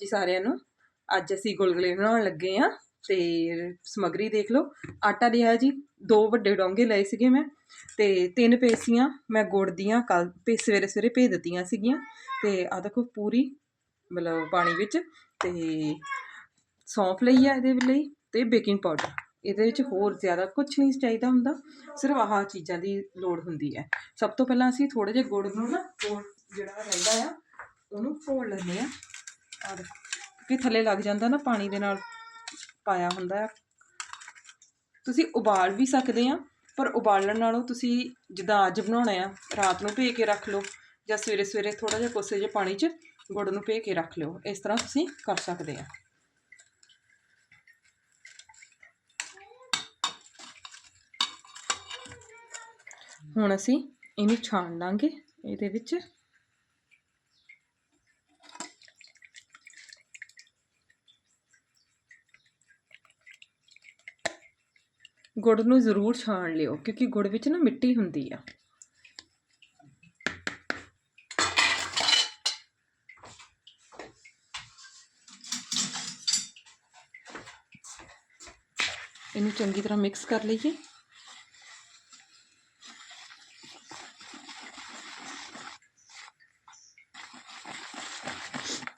ਜੀ ਸਾਰਿਆਂ ਨੂੰ। ਅੱਜ ਅਸੀਂ ਗੁਲਗੁਲੇ ਬਣਾਉਣ ਲੱਗੇ ਆ ਤੇ ਸਮਗਰੀ ਦੇਖ ਲਓ। ਆਟਾ ਲਿਆ ਜੀ, ਦੋ ਵੱਡੇ ਡੋਂਗੇ ਲਏ ਸੀਗੇ ਮੈਂ ਤੇ ਤਿੰਨ ਪੇਸੀਆਂ ਮੈਂ ਗੁੜ ਦੀਆਂ ਕੱਲ ਪੇ ਸਵੇਰੇ ਸਵੇਰੇ ਭੇਜ ਦਿੱਤੀਆਂ ਸੀਗੀਆਂ ਤੇ ਆ ਦੇਖੋ ਪੂਰੀ ਮਤਲਬ ਪਾਣੀ ਵਿੱਚ ਤੇ ਸੌਂਫ ਲਈ ਆ ਇਹਦੇ ਲਈ ਤੇ ਬੇਕਿੰਗ ਪਾਊਡਰ। ਇਹਦੇ ਵਿੱਚ ਹੋਰ ਜ਼ਿਆਦਾ ਕੁਝ ਨਹੀਂ ਚਾਹੀਦਾ ਹੁੰਦਾ, ਸਿਰਫ ਆਹ ਚੀਜ਼ਾਂ ਦੀ ਲੋੜ ਹੁੰਦੀ ਹੈ। ਸਭ ਤੋਂ ਪਹਿਲਾਂ ਅਸੀਂ ਥੋੜੇ ਜਿਹਾ ਗੁੜ ਨੂੰ ਨਾ ਗੁੜ ਜਿਹੜਾ ਰਹਿੰਦਾ ਆ, ਉਹਨੂੰ ਘੋਲ ਲੈਂਦੇ ਆ ਔਰ ਕਿ ਥੱਲੇ ਲੱਗ ਜਾਂਦਾ ਨਾ ਪਾਣੀ ਦੇ ਨਾਲ ਪਾਇਆ ਹੁੰਦਾ ਆ ਤੁਸੀਂ ਉਬਾਲ ਵੀ ਸਕਦੇ ਆ ਪਰ ਉਬਾਲਣ ਨਾਲੋਂ ਤੁਸੀਂ ਜਿੱਦਾਂ ਅੱਜ ਬਣਾਉਣਾ ਆ ਰਾਤ ਨੂੰ ਭੇ ਕੇ ਰੱਖ ਲਓ ਜਾਂ ਸਵੇਰੇ ਸਵੇਰੇ ਥੋੜਾ ਜਿਹਾ ਕੋਸੇ ਜਿਹੇ ਪਾਣੀ 'ਚ ਗੁੜ ਨੂੰ ਭੇ ਕੇ ਰੱਖ ਲਿਓ, ਇਸ ਤਰ੍ਹਾਂ ਤੁਸੀਂ ਕਰ ਸਕਦੇ ਆ ਹੁਣ ਅਸੀਂ ਇਹਨੂੰ ਛਾਣ ਲਾਂਗੇ, ਇਹਦੇ ਵਿੱਚ। ਗੁੜ ਨੂੰ ਜ਼ਰੂਰ ਛਾਣ ਲਿਓ, ਕਿਉਂਕਿ ਗੁੜ ਵਿੱਚ ਨਾ ਮਿੱਟੀ ਹੁੰਦੀ ਆ। ਇਹਨੂੰ ਚੰਗੀ ਤਰ੍ਹਾਂ ਮਿਕਸ ਕਰ ਲਈਏ।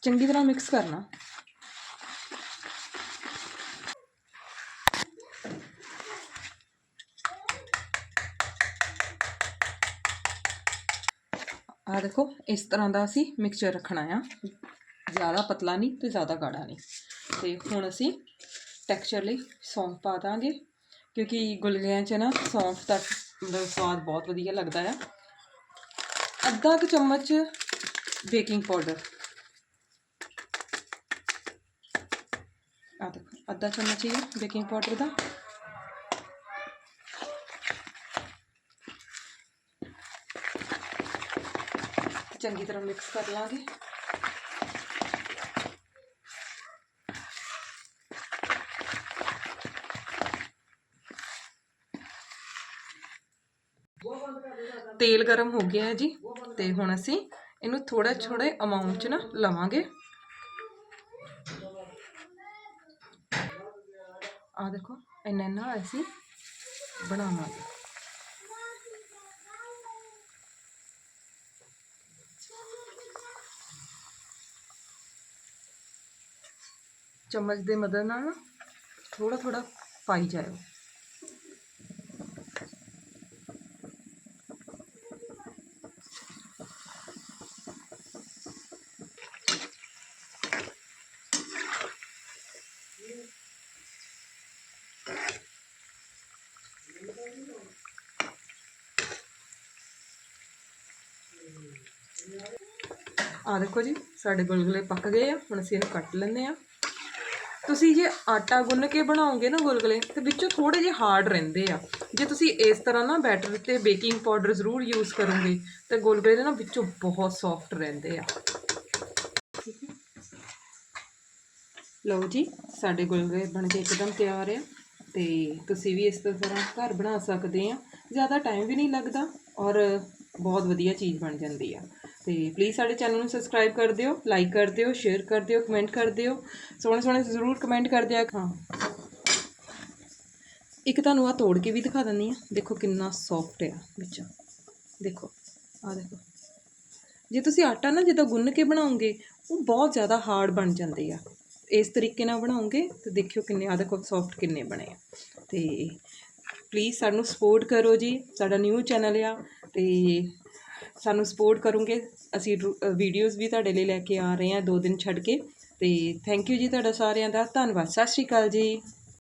ਚੰਗੀ ਤਰ੍ਹਾਂ ਮਿਕਸ ਕਰਨਾ। ਆ ਦੇਖੋ, ਇਸ ਤਰ੍ਹਾਂ ਦਾ ਅਸੀਂ ਮਿਕਸਚਰ ਰੱਖਣਾ ਆ। ਜ਼ਿਆਦਾ ਪਤਲਾ ਨਹੀਂ ਤੇ ਜ਼ਿਆਦਾ ਗਾੜਾ ਨਹੀਂ। ਤੇ ਹੁਣ ਅਸੀਂ ਟੈਕਸਚਰ ਲਈ ਸੌਂਫ ਪਾ ਦਾਂਗੇ, ਕਿਉਂਕਿ ਗੁਲਗੁਲਿਆਂ 'ਚ ਨਾ ਸੌਂਫ ਦਾ ਮਤਲਬ ਸਵਾਦ ਬਹੁਤ ਵਧੀਆ ਲੱਗਦਾ ਆ। ਅੱਧਾ ਕੁ ਚਮਚ ਬੇਕਿੰਗ ਪਾਊਡਰ ਆ ਦੇਖੋ, ਅੱਧਾ ਚਮਚ ਹੀ ਬੇਕਿੰਗ ਪਾਊਡਰ ਦਾ। ਚੰਗੀ ਤਰ੍ਹਾਂ ਮਿਕਸ ਕਰ ਲਾਂਗੇ। ਤੇਲ ਗਰਮ ਹੋ ਗਿਆ ਹੈ ਜੀ, ਤੇ ਹੁਣ ਅਸੀਂ ਇਹਨੂੰ ਥੋੜਾ ਥੋੜੇ ਅਮਾਉਂਟ ਚ ਨਾ ਲਵਾਂਗੇ। ਆ ਦੇਖੋ ਇੰਨਾ ਇੰਨਾ ਅਸੀਂ ਬਣਾਵਾਂਗੇ। ਚਮਚ ਦੇ ਮਦਦ ਨਾਲ ਥੋੜਾ ਥੋੜਾ ਪਾਈ ਜਾਇਓ। ਆ ਦੇਖੋ ਜੀ, ਸਾਡੇ ਗੁਲਗੁਲੇ ਪੱਕ ਗਏ ਆ। ਹੁਣ ਅਸੀਂ ਇਹਨੂੰ ਕੱਟ ਲੈਂਦੇ ਆ। ਤੁਸੀਂ ਜੇ ਆਟਾ ਗੁੰਨ ਕੇ ਬਣਾਓਗੇ ਨਾ ਗੁਲਗੁਲੇ ਤੇ ਵਿੱਚੋਂ ਥੋੜੇ ਜਿਹੇ ਹਾਰਡ ਰਹਿੰਦੇ ਆ। ਜੇ ਤੁਸੀਂ ਇਸ ਤਰ੍ਹਾਂ ਨਾ ਬੈਟਰ ਤੇ ਬੇਕਿੰਗ ਪਾਊਡਰ ਜ਼ਰੂਰ ਯੂਜ਼ ਕਰੋਗੇ, ਤੇ ਗੁਲਗੁਲੇ ਨਾ ਵਿੱਚੋਂ ਬਹੁਤ ਸੌਫਟ ਰਹਿੰਦੇ ਆ। ਲਓ ਜੀ, ਸਾਡੇ ਗੁਲਗੁਲੇ ਬਣ ਕੇ ਇੱਕਦਮ ਤਿਆਰ ਆ, ਤੇ ਤੁਸੀਂ ਵੀ ਇਸ ਤਰ੍ਹਾਂ ਘਰ ਬਣਾ ਸਕਦੇ ਆ। ਜ਼ਿਆਦਾ ਟਾਈਮ ਵੀ ਨਹੀਂ ਲੱਗਦਾ ਔਰ ਬਹੁਤ ਵਧੀਆ ਚੀਜ਼ ਬਣ ਜਾਂਦੀ ਆ। ਤੇ ਪਲੀਜ਼ ਸਾਡੇ ਚੈਨਲ ਨੂੰ ਸਬਸਕ੍ਰਾਈਬ ਕਰ ਦਿਓ ਲਾਈਕ ਕਰ ਦਿਓ ਸ਼ੇਅਰ ਕਰ ਦਿਓ ਕਮੈਂਟ ਕਰ ਦਿਓ। ਸੋਹਣੇ ਸੋਹਣੇ ਜ਼ਰੂਰ ਕਮੈਂਟ ਕਰ ਦਿਆ ਹਾਂ। ਇੱਕ ਤੁਹਾਨੂੰ ਆ ਤੋੜ ਕੇ ਵੀ ਦਿਖਾ ਦਿੰਦੀ ਆ ਦੇਖੋ ਕਿੰਨਾ ਸੌਫਟ ਆ ਵਿੱਚ। ਦੇਖੋ ਆ ਦੇਖੋ। ਜੇ ਤੁਸੀਂ ਆਟਾ ਨਾ ਜਦੋਂ ਗੁੰਨ ਕੇ ਬਣਾਉਂਗੇ, ਉਹ ਬਹੁਤ ਜ਼ਿਆਦਾ ਹਾਰਡ ਬਣ ਜਾਂਦੇ ਆ। ਇਸ ਤਰੀਕੇ ਨਾਲ ਬਣਾਉਂਗੇ ਤੇ ਦੇਖਿਓ ਕਿੰਨੇ ਆ ਦੇਖੋ ਸੌਫਟ ਕਿੰਨੇ ਬਣੇ ਆ। ਤੇ ਪਲੀਜ਼ ਸਾਨੂੰ ਸਪੋਰਟ ਕਰੋ ਜੀ। ਸਾਡਾ ਨਿਊ ਚੈਨਲ ਆ ਤੇ ਸਾਨੂੰ ਸਪੋਰਟ ਕਰੋਗੇ। ਅਸੀਂ ਵੀਡੀਓਜ਼ ਵੀ ਤੁਹਾਡੇ ਲਈ ਲੈ ਕੇ ਆ ਰਹੇ ਹਾਂ ਦੋ ਦਿਨ ਛੱਡ ਕੇ। ਤੇ ਥੈਂਕ ਯੂ ਜੀ ਤੁਹਾਡਾ ਸਾਰਿਆਂ ਦਾ। ਧੰਨਵਾਦ। ਸਤਿ ਸ਼੍ਰੀ ਅਕਾਲ ਜੀ।